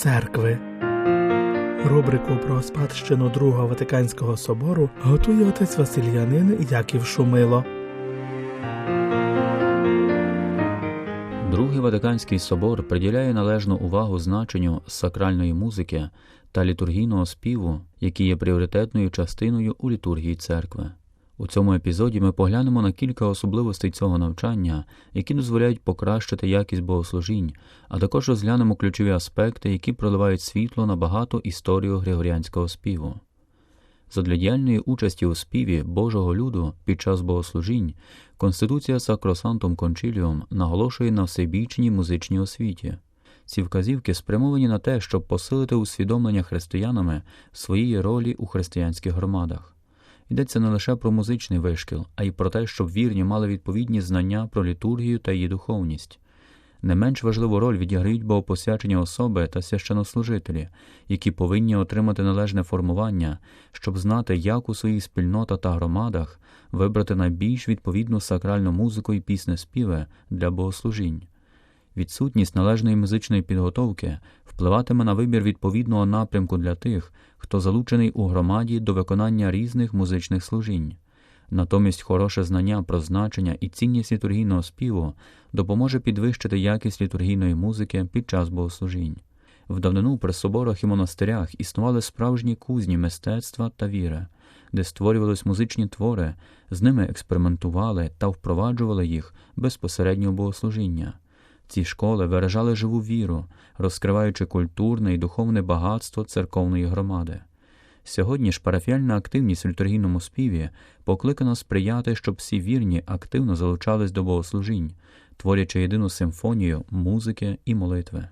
церкви. Рубрику про спадщину Другого Ватиканського собору готує отець Васильянин Яків Шумило. Другий Ватиканський собор приділяє належну увагу значенню сакральної музики та літургійного співу, які є пріоритетною частиною у літургії церкви. У цьому епізоді ми поглянемо на кілька особливостей цього навчання, які дозволяють покращити якість богослужінь, а також розглянемо ключові аспекти, які проливають світло на багату історію григоріанського співу. Задля діяльної участі у співі Божого люду під час богослужінь Конституція Сакросантум Кончіліум наголошує на всебічній музичній освіті. Ці вказівки спрямовані на те, щоб посилити усвідомлення християнами своєї ролі у християнських громадах. Йдеться не лише про музичний вишкіл, а й про те, щоб вірні мали відповідні знання про літургію та її духовність. Не менш важливу роль відіграють богопосвячені особи та священнослужителі, які повинні отримати належне формування, щоб знати, як у своїх спільнотах та громадах вибрати найбільш відповідну сакральну музику і пісне співи для богослужінь. Відсутність належної музичної підготовки впливатиме на вибір відповідного напрямку для тих, хто залучений у громаді до виконання різних музичних служінь. Натомість хороше знання про значення і цінність літургійного співу допоможе підвищити якість літургійної музики під час богослужінь. В давнину при соборах і монастирях існували справжні кузні мистецтва та віри, де створювались музичні твори, з ними експериментували та впроваджували їх безпосередньо богослужіння. Ці школи виражали живу віру, розкриваючи культурне і духовне багатство церковної громади. Сьогодні ж парафіальна активність в літургійному співі покликана сприяти, щоб всі вірні активно залучались до богослужінь, творячи єдину симфонію музики і молитви.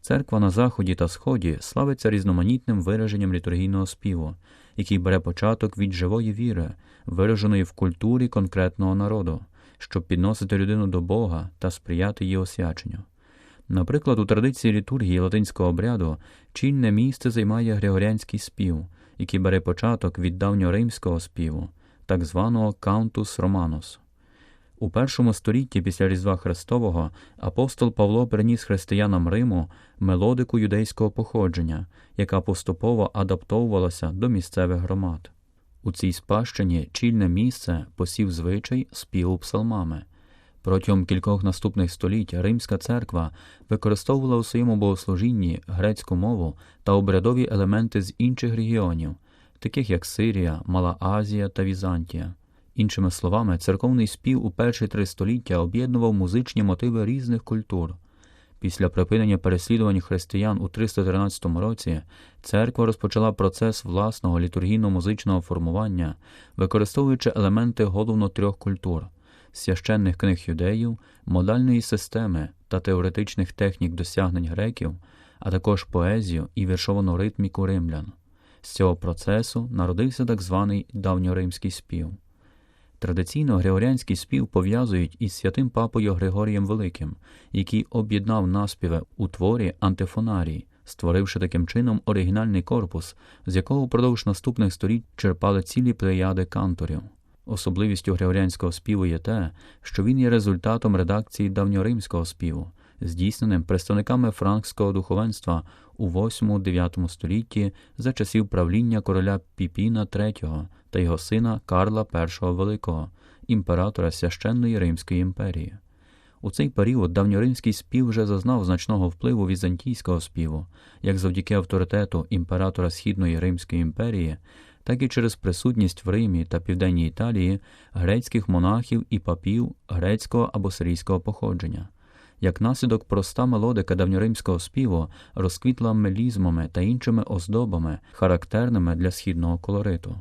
Церква на Заході та Сході славиться різноманітним вираженням літургійного співу, який бере початок від живої віри, вираженої в культурі конкретного народу, щоб підносити людину до Бога та сприяти її освяченню. Наприклад, у традиції літургії латинського обряду чільне місце займає григоріанський спів, який бере початок від давньоримського співу, так званого Каунтус Романус. У першому столітті після Різдва Христового апостол Павло приніс християнам Риму мелодику юдейського походження, яка поступово адаптовувалася до місцевих громад. У цій спадщині чільне місце посів звичай співу псалмами. Протягом кількох наступних століть Римська церква використовувала у своєму богослужінні грецьку мову та обрядові елементи з інших регіонів, таких як Сирія, Мала Азія та Візантія. Іншими словами, церковний спів у перші три століття об'єднував музичні мотиви різних культур. Після припинення переслідувань християн у 313 році церква розпочала процес власного літургійно-музичного формування, використовуючи елементи головно трьох культур священних книг юдеїв, модальної системи та теоретичних технік досягнень греків, а також поезію і віршовану ритміку римлян. З цього процесу народився так званий давньоримський спів. Традиційно григоріанський спів пов'язують із святим папою Григорієм Великим, який об'єднав наспіви у творі антифонарії, створивши таким чином оригінальний корпус, з якого впродовж наступних століть черпали цілі плеяди канторів. Особливістю григоріанського співу є те, що він є результатом редакції давньоримського співу, здійсненим представниками франкського духовенства у 8-9 столітті за часів правління короля Піпіна III та його сина Карла І Великого, імператора священної Римської імперії. У цей період давньоримський спів вже зазнав значного впливу візантійського співу, як завдяки авторитету імператора Східної Римської імперії, так і через присутність в Римі та Південній Італії грецьких монахів і папів грецького або сирійського походження. Як наслідок проста мелодика давньоримського співу розквітла мелізмами та іншими оздобами, характерними для східного колориту.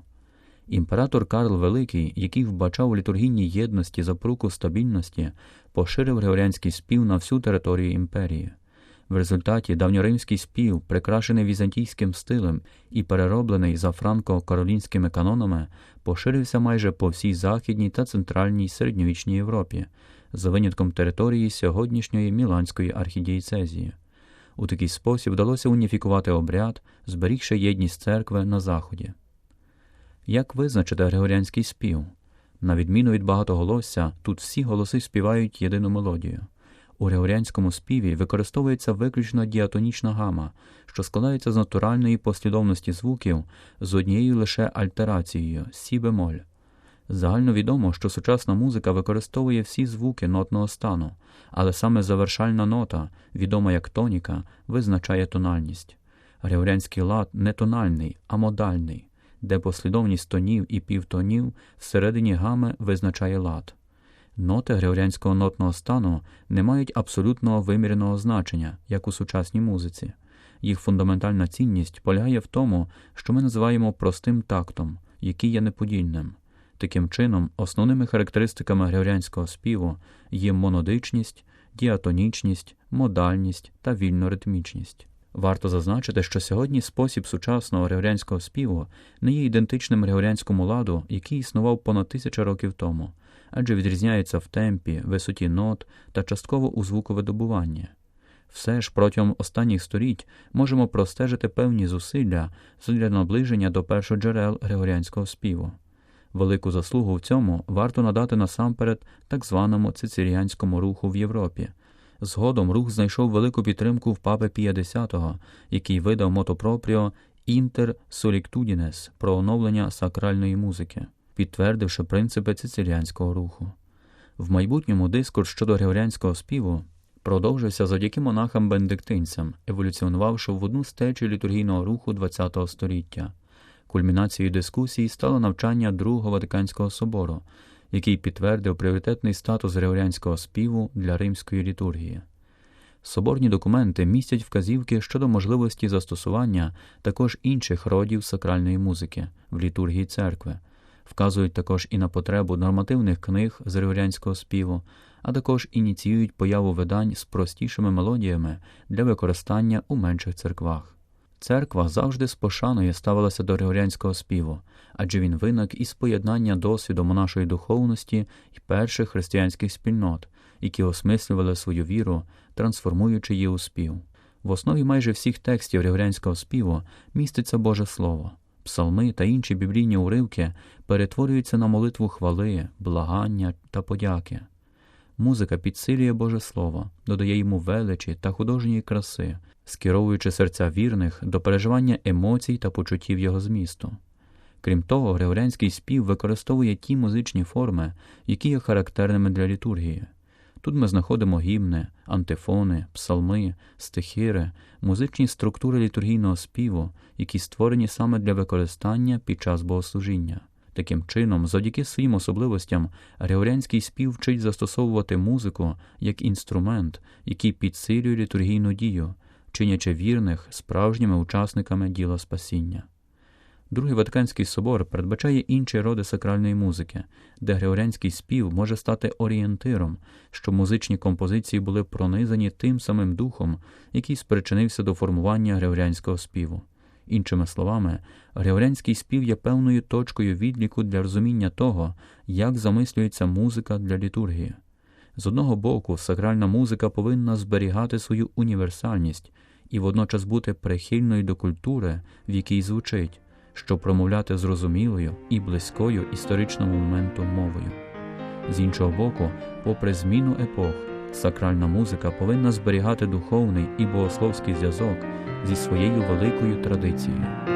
Імператор Карл Великий, який вбачав у літургійній єдності запруку стабільності, поширив григоріанський спів на всю територію імперії. В результаті давньоримський спів, прикрашений візантійським стилем і перероблений за франко-каролінськими канонами, поширився майже по всій західній та центральній середньовічній Європі, за винятком території сьогоднішньої Міланської архідієцезії. У такий спосіб вдалося уніфікувати обряд, зберігши єдність церкви на Заході. Як визначити григоріанський спів? На відміну від багатоголосся, тут всі голоси співають єдину мелодію. У григоріанському співі використовується виключно діатонічна гама, що складається з натуральної послідовності звуків з однією лише альтерацією сі бемоль. Загально відомо, що сучасна музика використовує всі звуки нотного стану, але саме завершальна нота, відома як тоніка, визначає тональність. Григоріанський лад не тональний, а модальний, де послідовність тонів і півтонів всередині гами визначає лад. Ноти григоріанського нотного стану не мають абсолютного виміреного значення, як у сучасній музиці. Їх фундаментальна цінність полягає в тому, що ми називаємо простим тактом, який є неподільним. Таким чином, основними характеристиками григоріанського співу є монодичність, діатонічність, модальність та вільноритмічність. Варто зазначити, що сьогодні спосіб сучасного григоріанського співу не є ідентичним григоріанському ладу, який існував понад тисяча років тому, адже відрізняється в темпі, висоті нот та частково у звуковидобуванні. Все ж протягом останніх століть можемо простежити певні зусилля для наближення до першоджерел григоріанського співу. Велику заслугу в цьому варто надати насамперед так званому цицеріанському руху в Європі. Згодом рух знайшов велику підтримку в папи Пія X, який видав мотопропріо Інтер Соліктудінес про оновлення сакральної музики, підтвердивши принципи цицеріанського руху. В майбутньому дискурс щодо григоріанського співу продовжився завдяки монахам-бенедиктинцям, еволюціонувавши в одну з течій літургійного руху ХХ століття. Кульмінацією дискусії стало навчання Другого Ватиканського собору, який підтвердив пріоритетний статус григоріанського співу для римської літургії. Соборні документи містять вказівки щодо можливості застосування також інших родів сакральної музики в літургії церкви, вказують також і на потребу нормативних книг з григоріанського співу, а також ініціюють появу видань з простішими мелодіями для використання у менших церквах. Церква завжди з пошаною ставилася до григоріанського співу, адже він виник із поєднання досвіду нашої духовності і перших християнських спільнот, які осмислювали свою віру, трансформуючи її у спів. В основі майже всіх текстів григоріанського співу міститься Боже Слово. Псалми та інші біблійні уривки перетворюються на молитву хвали, благання та подяки. Музика підсилює Боже Слово, додає йому величі та художньої краси, скеровуючи серця вірних до переживання емоцій та почуттів його змісту. Крім того, григоріанський спів використовує ті музичні форми, які є характерними для літургії. Тут ми знаходимо гімни, антифони, псалми, стихири, музичні структури літургійного співу, які створені саме для використання під час богослужіння. Таким чином, завдяки своїм особливостям, григоріанський спів вчить застосовувати музику як інструмент, який підсилює літургійну дію, чинячи вірних справжніми учасниками діла спасіння. Другий Ватиканський собор передбачає інші роди сакральної музики, де григоріанський спів може стати орієнтиром, щоб музичні композиції були пронизані тим самим духом, який спричинився до формування григоріанського співу. Іншими словами, григоріанський спів є певною точкою відліку для розуміння того, як замислюється музика для літургії. З одного боку, сакральна музика повинна зберігати свою універсальність і водночас бути прихильною до культури, в якій звучить, щоб промовляти зрозумілою і близькою історичному моменту мовою. З іншого боку, попри зміну епох, сакральна музика повинна зберігати духовний і богословський зв'язок зі своєю великою традицією.